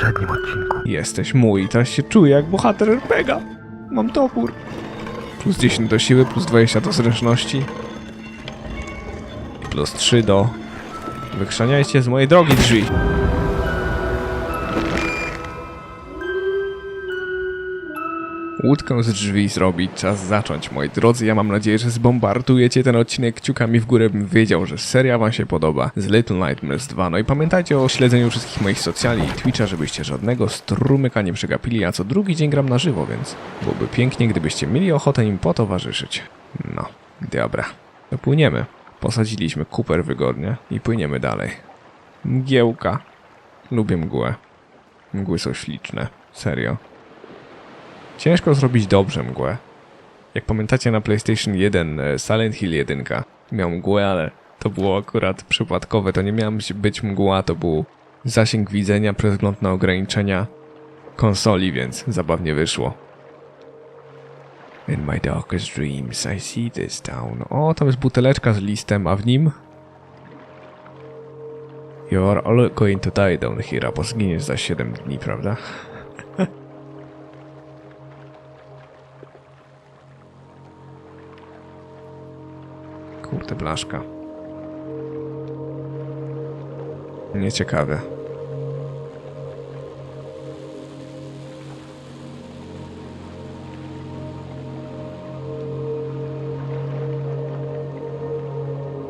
poprzednim odcinku. Jesteś mój, teraz się czuję jak bohater RPGa. Mam topór. Plus 10 do siły, plus 20 do zręczności. I plus 3 do... Wykrzaniajcie z mojej drogi drzwi. Łódkę z drzwi zrobić, czas zacząć, moi drodzy. Ja mam nadzieję, że zbombardujecie ten odcinek kciukami w górę, bym wiedział, że seria wam się podoba z Little Nightmares 2. No i pamiętajcie o śledzeniu wszystkich moich socjali i Twitcha, żebyście żadnego strumyka nie przegapili, a co drugi dzień gram na żywo, więc byłoby pięknie, gdybyście mieli ochotę im potowarzyszyć. No, dobra. To płyniemy. Posadziliśmy kuper wygodnie i płyniemy dalej. Mgiełka. Lubię mgłę. Mgły są śliczne. Serio. Ciężko zrobić dobrze mgłę. Jak pamiętacie na PlayStation 1 e, Silent Hill 1 miał mgłę, ale to było akurat przypadkowe. To nie miała być mgła, to był zasięg widzenia przez wzgląd na ograniczenia konsoli, więc zabawnie wyszło. In my darkest dreams I see this town. O, tam jest buteleczka z listem, a w nim... You are all going to die down here, bo zginiesz za 7 dni, prawda? Kurde, blaszka. Nieciekawe.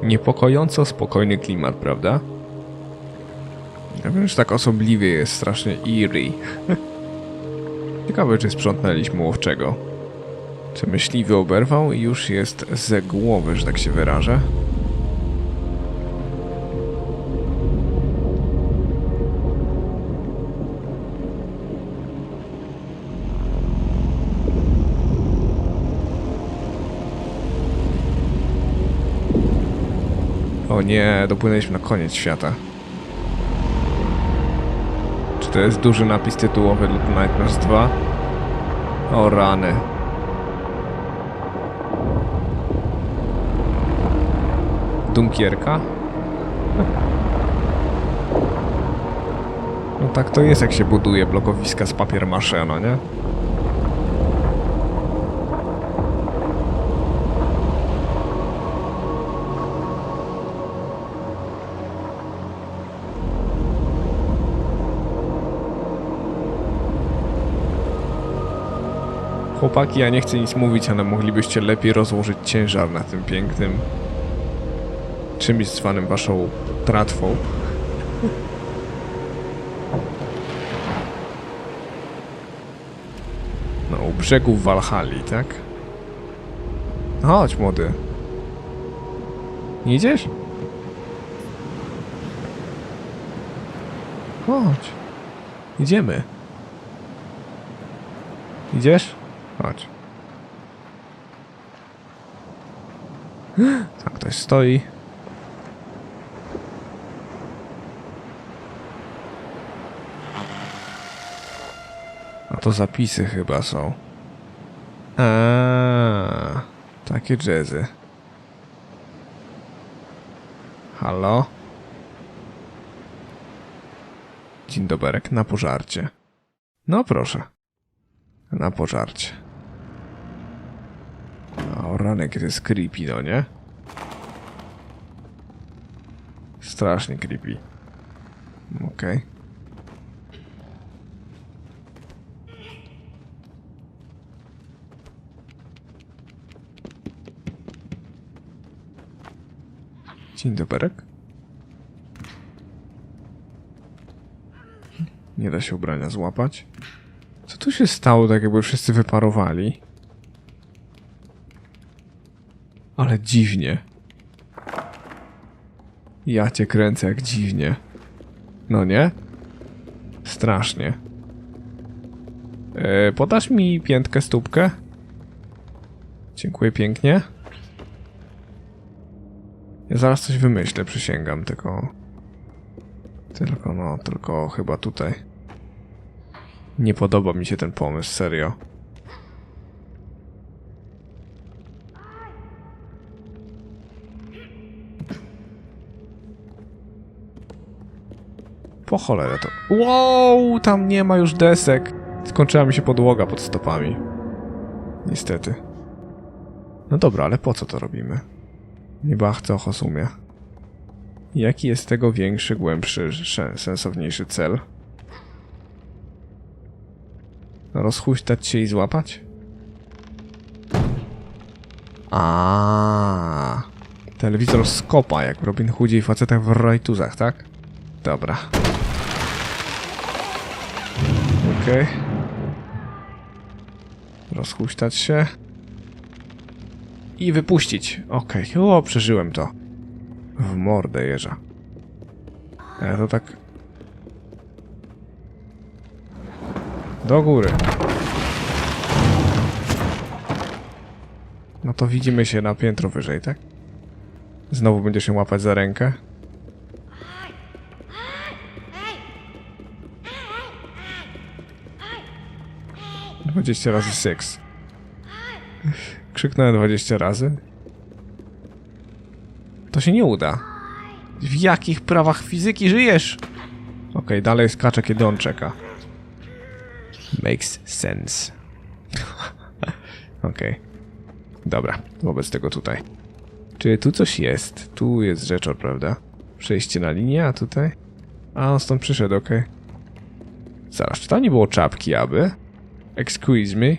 Niepokojąco spokojny klimat, prawda? Ja wiem, że tak osobliwie jest strasznie eerie. Ciekawe, czy sprzątnęliśmy łowczego. Czy myśliwy oberwał i już jest ze głowy, że tak się wyrażę? O nie, dopłynęliśmy na koniec świata. Czy to jest duży napis tytułowy Little Nightmares 2? O rany. Dunkierka? No tak to jest, jak się buduje blokowiska z papier no nie? Chłopaki, ja nie chcę nic mówić, ale moglibyście lepiej rozłożyć ciężar na tym pięknym czymś zwanym waszą tratwą. No, u brzegów Walhali, tak? Chodź, młody. Nie idziesz? Chodź. Idziemy. Idziesz? Chodź. Tam ktoś stoi. A to zapisy chyba są. A, takie jazzy. Halo? Dzień doberek, na pożarcie. No proszę. Na pożarcie. O rany, kiedy jest creepy, no nie? Strasznie creepy. Okej. Dzień doberek. Nie da się ubrania złapać. Co tu się stało, tak jakby wszyscy wyparowali? Ale dziwnie. Ja cię kręcę jak dziwnie. No nie? Strasznie. E, podasz mi piętkę, stópkę? Dziękuję pięknie. Ja zaraz coś wymyślę, przysięgam, tylko... Tylko, no, tylko chyba tutaj. Nie podoba mi się ten pomysł, serio. Po cholerę to. Wow, tam nie ma już desek. Skończyła mi się podłoga pod stopami. Niestety. No dobra, ale po co to robimy? Nie bachce o Hosumie. Jaki jest tego większy, głębszy, sensowniejszy cel? Rozhuśtać się i złapać? A, Telewizor z kopa, jak w Robin Hoodzie i facetach w rajtuzach, tak? Dobra. Okej. Rozhuśtać się. I wypuścić. Okej. O, przeżyłem to. W mordę jeża. Ja to tak... Do góry. No to widzimy się na piętro wyżej, tak? Znowu będziesz się łapać za rękę? Dwadzieścia razy seks. Krzyknąłem dwadzieścia razy. To się nie uda. W jakich prawach fizyki żyjesz? Okej, dalej skaczę, kiedy on czeka. Makes sense. Okej. Dobra, wobec tego tutaj. Czy tu coś jest? Tu jest rzeczor, prawda? Przejście na linię, a tutaj? A, on stąd przyszedł, okej. Zaraz, czy tam nie było czapki, aby? Excuse me?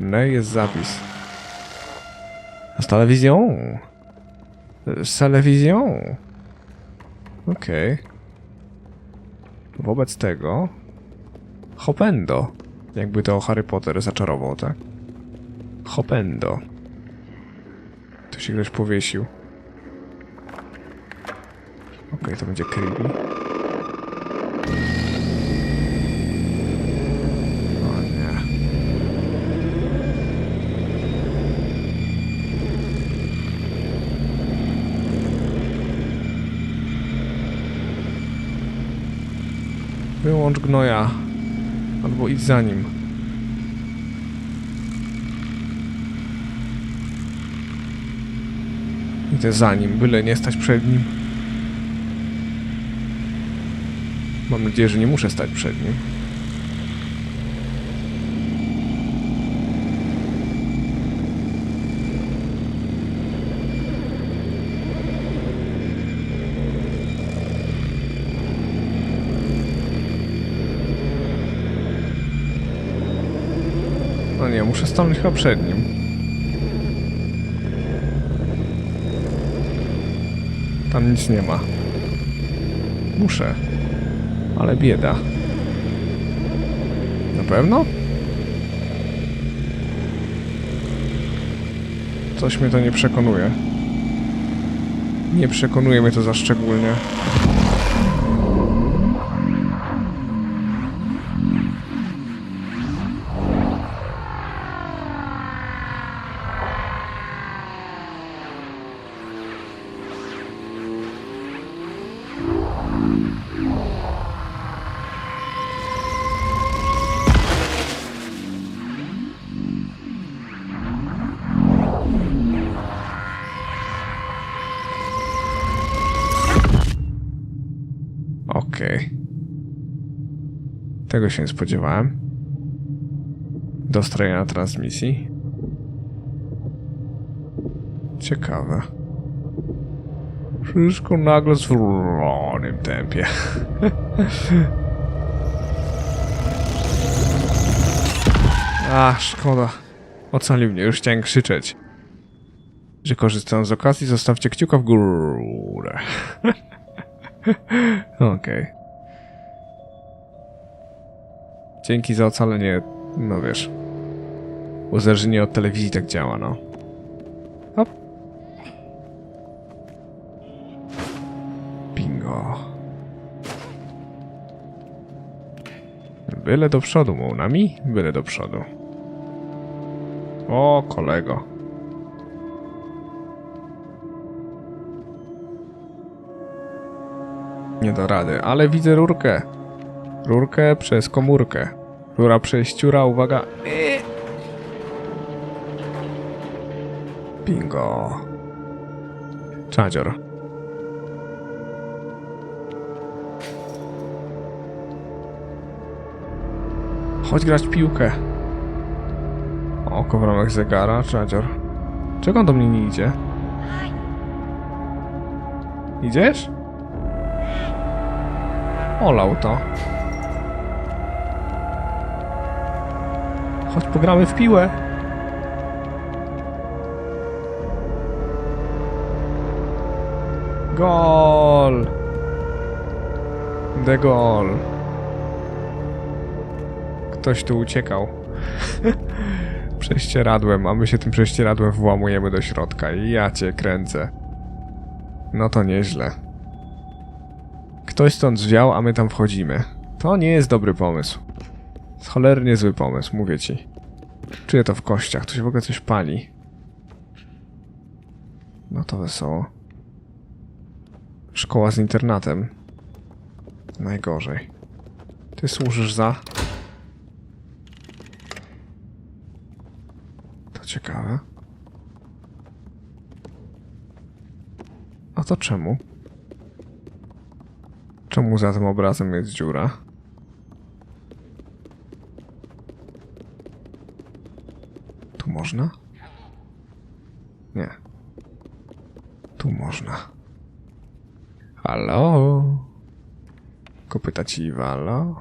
No jest zapis. Z telewizją. Z telewizją. Okej. Wobec tego... Hopendo. Jakby to Harry Potter zaczarował, tak? Hopendo. Tu się ktoś powiesił. Okej, to będzie creepy. O nie. Wyłącz gnoja. Albo idź za nim. Idę za nim, byle nie stać przed nim. Mam nadzieję, że nie muszę stać przed nim. No nie, muszę stanąć chyba przed nim. Tam nic nie ma. Muszę. Ale bieda. Na pewno? Coś mnie to nie przekonuje. Nie przekonuje mnie to za szczególnie. Tego się nie spodziewałem. Dostrojenia transmisji. Ciekawe. Wszystko nagle w wolnym tempie. A, szkoda. Ocalił mnie, już chciałem krzyczeć. Że korzystając z okazji, zostawcie kciuka w górę. Okej. Dzięki za ocalenie, no wiesz. Uzależnienie od telewizji tak działa, no. Hop. Bingo. Byle do przodu, Mounami. Byle do przodu. O, kolego. Nie do rady, ale widzę rurkę. Rurkę przez komórkę. Dobra, przejściura, uwaga. Bingo. Czadzior. Chodź grać piłkę. Oko w ramach zegara, czadzior. Czego on do mnie nie idzie? Idziesz? Olał to. Chodź pogramy w piłę. Gol! De gol. Ktoś tu uciekał. Prześcieradłem, a my się tym prześcieradłem włamujemy do środka. I ja cię kręcę. No to nieźle. Ktoś stąd zwiał, a my tam wchodzimy. To nie jest dobry pomysł. Cholernie zły pomysł, mówię ci. Czuję to w kościach, tu się w ogóle coś pali. No to wesoło. Szkoła z internatem. Najgorzej. Ty służysz za... To ciekawe. A to czemu? Czemu za tym obrazem jest dziura? Tu można? Nie. Tu można. Halo? Kopyta ci halo?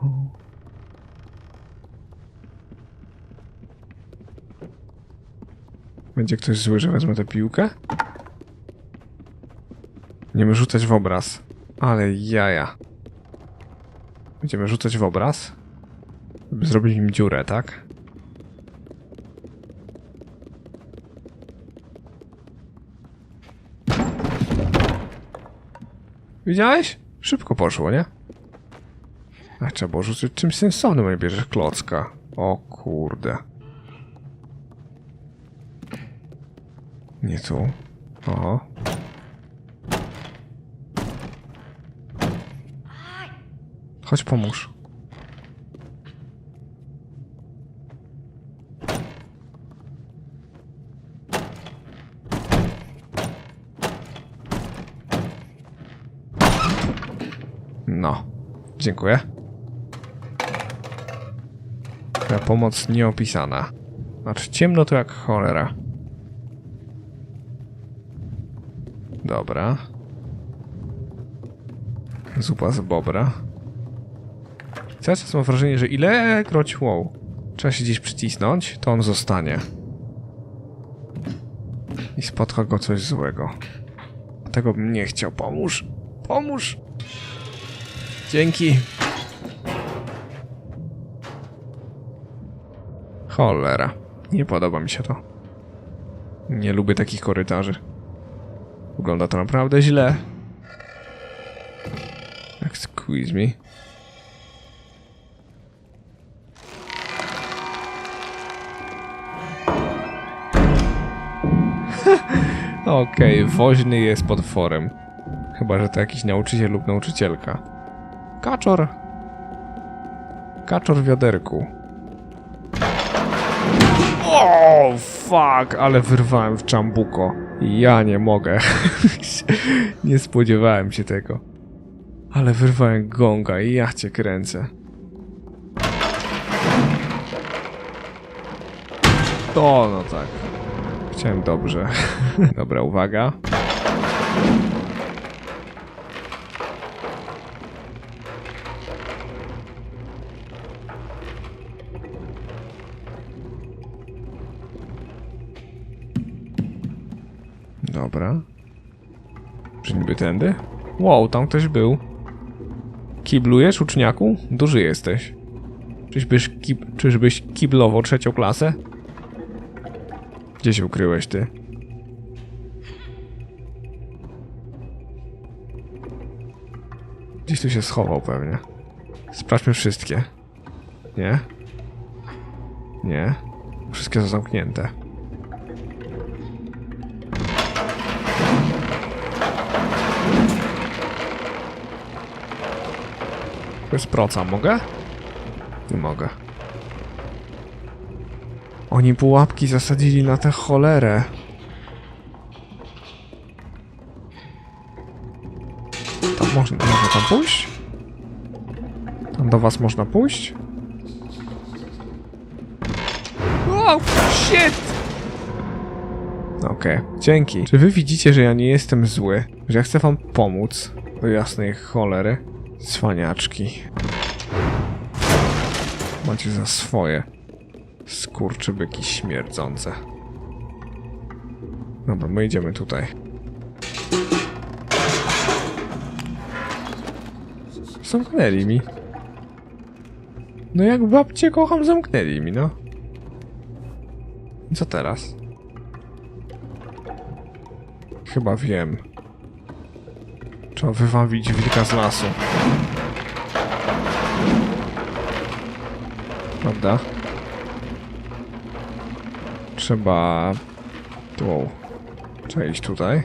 Będzie ktoś zły, że wezmę tę piłkę? Będziemy rzucać w obraz. Ale jaja. Będziemy rzucać w obraz? Żeby zrobić im dziurę, tak? Widziałeś? Szybko poszło, nie? A trzeba było rzucić czymś sensownym, a nie bierzesz klocka. O kurde. Nie tu. Oho. Chodź pomóż. No. Dziękuję. Twoja pomoc nieopisana. Znaczy ciemno to jak cholera. Dobra. Zupa z bobra. Cały czas mam wrażenie, że ilekroć wow, trzeba się gdzieś przycisnąć, to on zostanie. I spotka go coś złego. Tego bym nie chciał. Pomóż! Pomóż! Dzięki. Cholera. Nie podoba mi się to. Nie lubię takich korytarzy. Wygląda to naprawdę źle. Excuse me. Okej, woźny jest potworem. Chyba, że to jakiś nauczyciel lub nauczycielka. Kaczor. Kaczor w wiaderku. O, fuck, ale wyrwałem w czambuko. Ja nie mogę. nie spodziewałem się tego. Ale wyrwałem gonga i ja cię kręcę. O, no tak. Chciałem dobrze. Dobra, uwaga. Dobra. Czy niby tędy? Wow, tam ktoś był. Kiblujesz, uczniaku? Duży jesteś. Czyżbyś, kib czyżbyś kiblował trzecią klasę? Gdzie się ukryłeś ty? Gdzieś tu się schował pewnie. Sprawdźmy wszystkie. Nie? Nie. Wszystkie są zamknięte. Bez proca mogę? Nie mogę. Oni pułapki zasadzili na tę cholerę. Tam można, można tam pójść? Tam do was można pójść? O, shit! Okej, dzięki. Czy wy widzicie, że ja nie jestem zły? Że ja chcę wam pomóc? Do jasnej cholery. Cwaniaczki. Macie za swoje. Skurczybyki śmierdzące. Dobra, my idziemy tutaj. Zamknęli mi. No jak babcie kocham, zamknęli mi, no. Co teraz? Chyba wiem. Trzeba wywabić wilka z lasu. Prawda? Trzeba... Tu. Trzeba iść tutaj.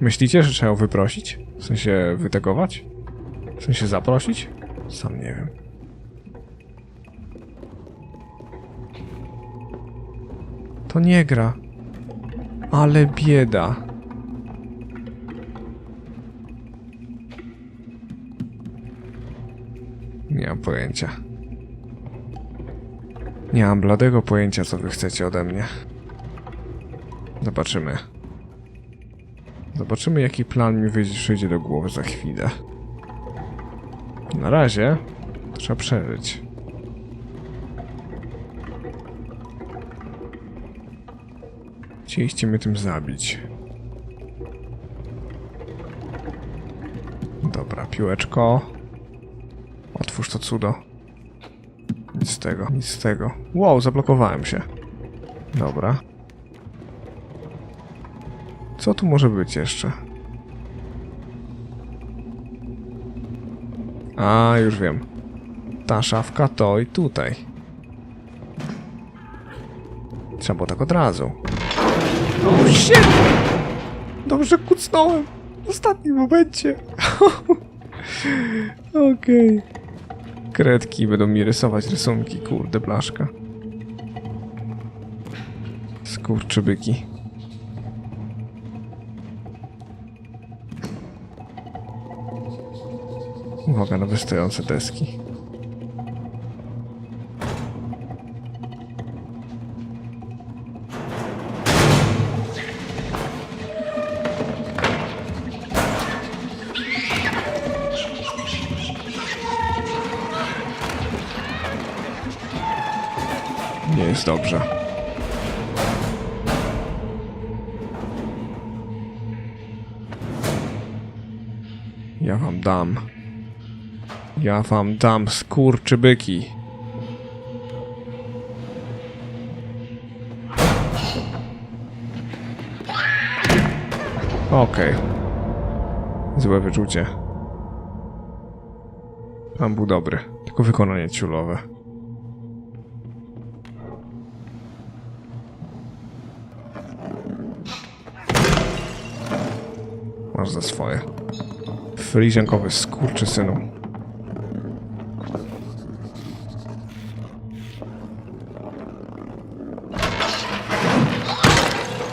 Myślicie, że trzeba ją wyprosić? W sensie wytegować? W sensie zaprosić? Sam nie wiem. To nie gra. Ale bieda. Pojęcia. Nie mam bladego pojęcia, co wy chcecie ode mnie. Zobaczymy. Zobaczymy, jaki plan mi wyjdzie, do głowy za chwilę. Na razie trzeba przeżyć. Chcieliście mnie tym zabić. Dobra, piłeczko. Otwórz to cudo. Nic z tego, nic z tego. Wow, zablokowałem się. Dobra. Co tu może być jeszcze? A, już wiem. Ta szafka to i tutaj. Trzeba było tak od razu. Oh shit! Dobrze kucnąłem. W ostatnim momencie. Okej. Kredki będą mi rysować rysunki, kurde blaszka. Skurczybyki. Uwaga na wystające deski. Nie jest dobrze. Ja wam dam. Ja wam dam skurczybyki. Okej. Złe wyczucie. Plan był dobry, tylko wykonanie ciulowe. Masz za swoje. Filiżankowy skurczysynu.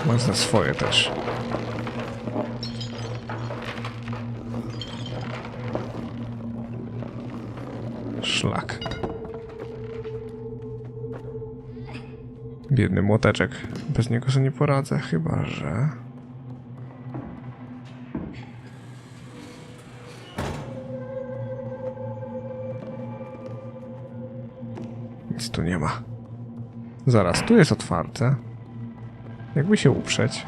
Masz za swoje też. Szlak. Biedny młoteczek. Bez niego sobie nie poradzę, chyba że... tu nie ma. Zaraz, tu jest otwarte. Jakby się uprzeć.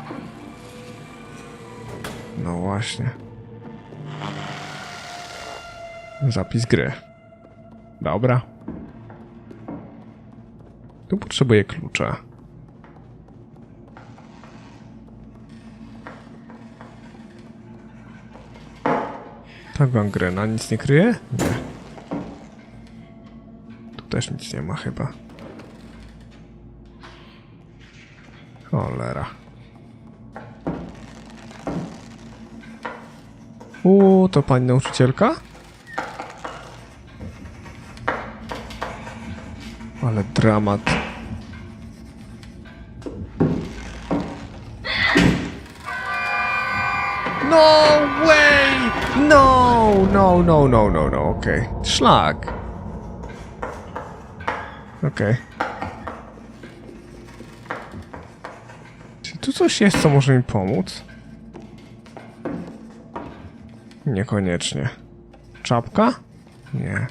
No właśnie. Zapis gry. Dobra. Tu potrzebuję klucza. Ta gangrena nic nie kryje? Nie. Też nic nie ma chyba. Cholera. U, to pani nauczycielka? Ale dramat. No way! No, no, no, no, no, no, okej. Szlak. Okej. Okay. Czy tu coś jest, co może mi pomóc? Niekoniecznie. Czapka? Nie.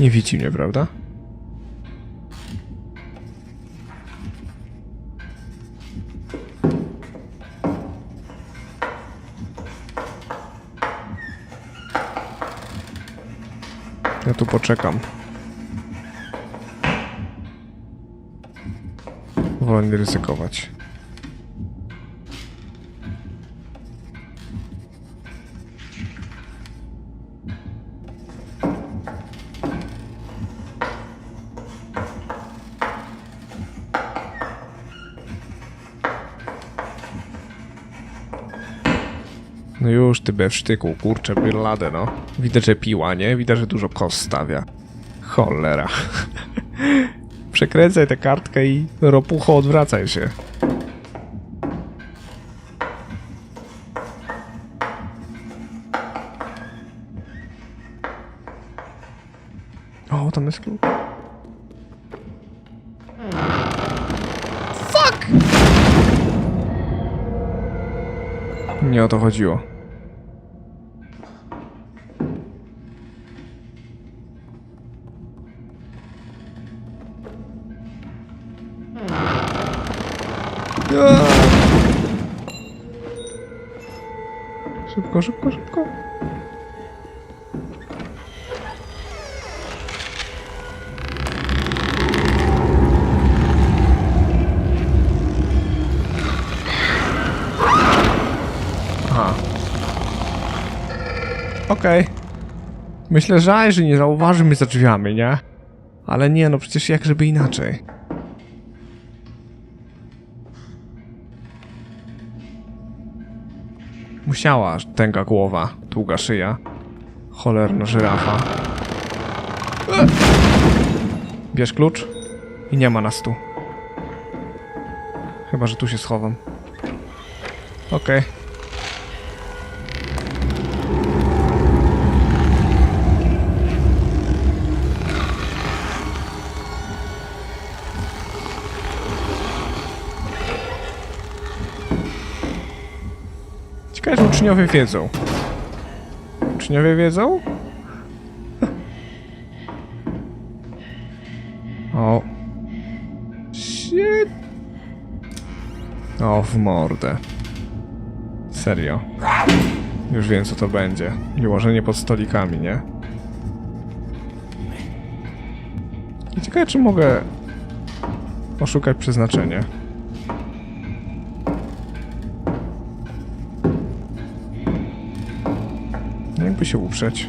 Nie widzi mnie, prawda? Ja tu poczekam. Wolę nie ryzykować. No już ty we wsztyku, kurczę, byrladę, no. Widać, że piła, nie? Widać, że dużo kos stawia. Cholera. Przekręcaj tę kartkę i ropucho odwracaj się. O, tam jest klucz. Fuck! Nie o to chodziło. Szybko, szybko, szybko. Aha. Okej. Myślę, że że nie zauważy mnie za drzwiami, nie? Ale nie, no przecież jak żeby inaczej. Musiała tęga głowa, długa szyja. Cholerna żyrafa. Bierz klucz i nie ma nas tu. Chyba, że tu się schowam. Okej. Ciekawe, uczniowie wiedzą. Uczniowie wiedzą? O. Shit. O, w mordę. Serio. Już wiem, co to będzie. I łożenie pod stolikami, nie? I ciekawe, czy mogę oszukać przeznaczenie. Jakby się uprzeć.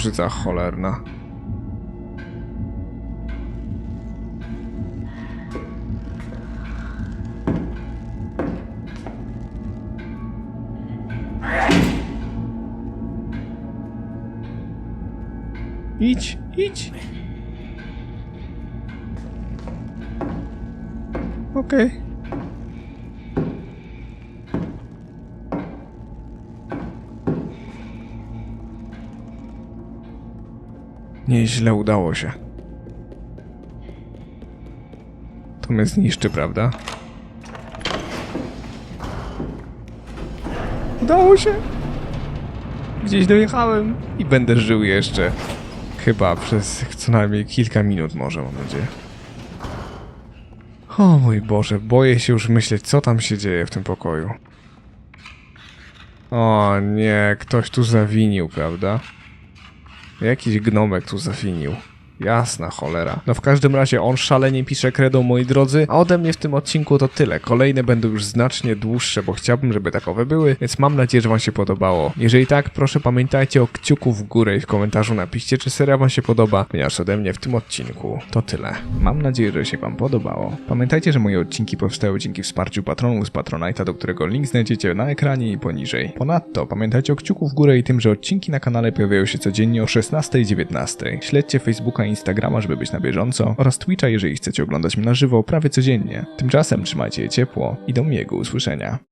Potworzyca cholerna. Idź, idź. Okej. Nieźle udało się. To mnie zniszczy, prawda? Udało się! Gdzieś dojechałem i będę żył jeszcze. Chyba przez co najmniej kilka minut może, mam nadzieję. O mój Boże, boję się już myśleć, co tam się dzieje w tym pokoju. O nie, ktoś tu zawinił, prawda? Jakiś gnomek tu zafinił. Jasna cholera. No w każdym razie on szalenie pisze kredą, moi drodzy, a ode mnie w tym odcinku to tyle. Kolejne będą już znacznie dłuższe, bo chciałbym, żeby takowe były, więc mam nadzieję, że wam się podobało. Jeżeli tak, proszę pamiętajcie o kciuku w górę i w komentarzu napiszcie, czy seria wam się podoba, ponieważ ode mnie w tym odcinku to tyle. Mam nadzieję, że się wam podobało. Pamiętajcie, że moje odcinki powstały dzięki wsparciu patronów z Patronite'a, do którego link znajdziecie na ekranie i poniżej. Ponadto pamiętajcie o kciuku w górę i tym, że odcinki na kanale pojawiają się codziennie o 16 i 19. Śledźcie Facebooka i Instagrama, żeby być na bieżąco oraz Twitcha, jeżeli chcecie oglądać mnie na żywo prawie codziennie. Tymczasem trzymajcie je ciepło i do miłego usłyszenia.